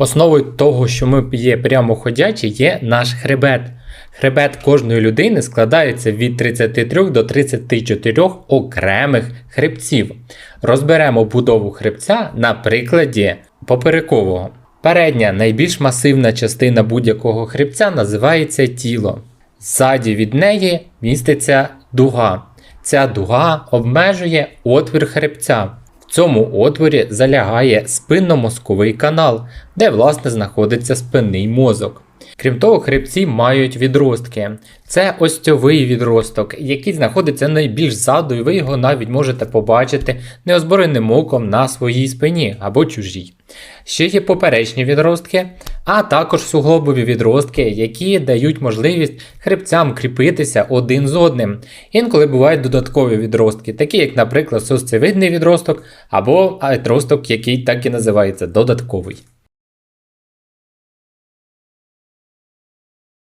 Основою того, що ми є прямоходячі, є наш хребет. Хребет кожної людини складається від 33 до 34 окремих хребців. Розберемо будову хребця на прикладі поперекового. Передня найбільш масивна частина будь-якого хребця називається тіло. Ззаді від неї міститься дуга. Ця дуга обмежує отвір хребця. Цьому отворі залягає спинномозковий канал, де власне знаходиться спинний мозок. Крім того, хребці мають відростки. Це остьовий відросток, який знаходиться найбільш ззаду, і ви його навіть можете побачити неозброєним оком на своїй спині або чужій. Ще є поперечні відростки, а також суглобові відростки, які дають можливість хребцям кріпитися один з одним. Інколи бувають додаткові відростки, такі як, наприклад, сосцевидний відросток або відросток, який так і називається додатковий.